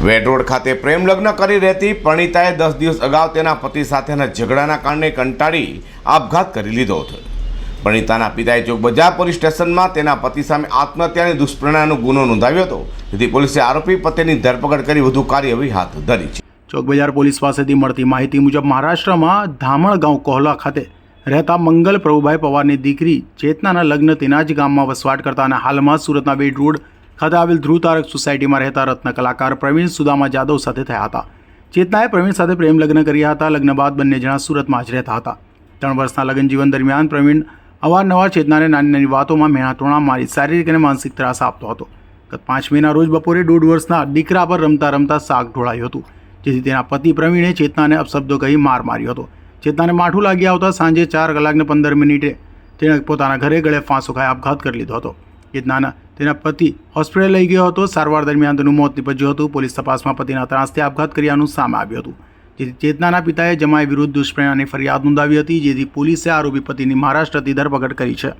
વેડ road ખાતે પ્રેમ લગ્ન કરી રહેતી પ્રણીતાએ દસ દિવસ અગાઉ તેના પતિ સાથેના ઝઘડાના કારણે કંટાળી આપઘાત કરી લીધો હતો. પ્રણીતાના પિતાએ જો બજાર પોલીસ સ્ટેશનમાં તેના પતિ સામે આત્મહત્યાની દુષ્પ્રેરણાનો ગુનો નોંધાવ્યો હતો જેથી પોલીસે આરોપી પતિની ધરપકડ કરી વધુ કાર્યવાહી હાથ ધરી છે. ચોક પોલીસ પાસેથી મળતી માહિતી મુજબ મહારાષ્ટ્રમાં ધામણગાંવ કોહલા ખાતે રહેતા મંગલ પ્રભુભાઈ પવારની દીકરી ચેતનાના લગ્ન તેના જ ગામમાં વસવાટ કરતા અને હાલમાં સુરતના બેડ રોડ ખાતે આવેલ ધ્રુવ તારક સોસાયટીમાં રહેતા રત્ન કલાકાર પ્રવીણ સુદામા જાદવ સાથે થયા હતા. ચેતનાએ પ્રવીણ સાથે પ્રેમ લગ્ન કર્યા હતા. લગ્ન બાદ બંને જણા સુરતમાં જ રહેતા હતા. ત્રણ વર્ષના લગ્ન જીવન દરમિયાન પ્રવીણ અવારનવાર ચેતનાને નાની નાની વાતોમાં મેણાટોણા મારી શારીરિક અને માનસિક ત્રાસ આપતો હતો. ગત પાંચ મેના રોજ બપોરે દોઢ વર્ષના દીકરા પર રમતા રમતા શાક ઢોળાયું હતું. જેથી તેના પતિ પ્રવીણે ચેતનાને અપશબ્દો કહી માર માર્યો હતો. ચેતનાને માઠું લાગી આવતા સાંજે ચાર કલાકને પંદર મિનિટે તેણે પોતાના ઘરે ગળે ફાંસો ખાઈ આપઘાત કરી લીધો હતો. ચેતનાના તેના પતિ હોસ્પિટલ લઈ ગયો હતો. સારવાર દરમિયાન તેનું મોત નીપજ્યું હતું. પોલીસ તપાસમાં પતિના ત્રાસથી આપઘાત કર્યાનું સામે આવ્યું હતું. જેથી ચેતનાના પિતાએ જમાઈ વિરુદ્ધ દુષ્પ્રેરણાની ફરિયાદ નોંધાવી હતી. જેથી પોલીસે આરોપી પતિની મહારાષ્ટ્રથી ધરપકડ કરી છે.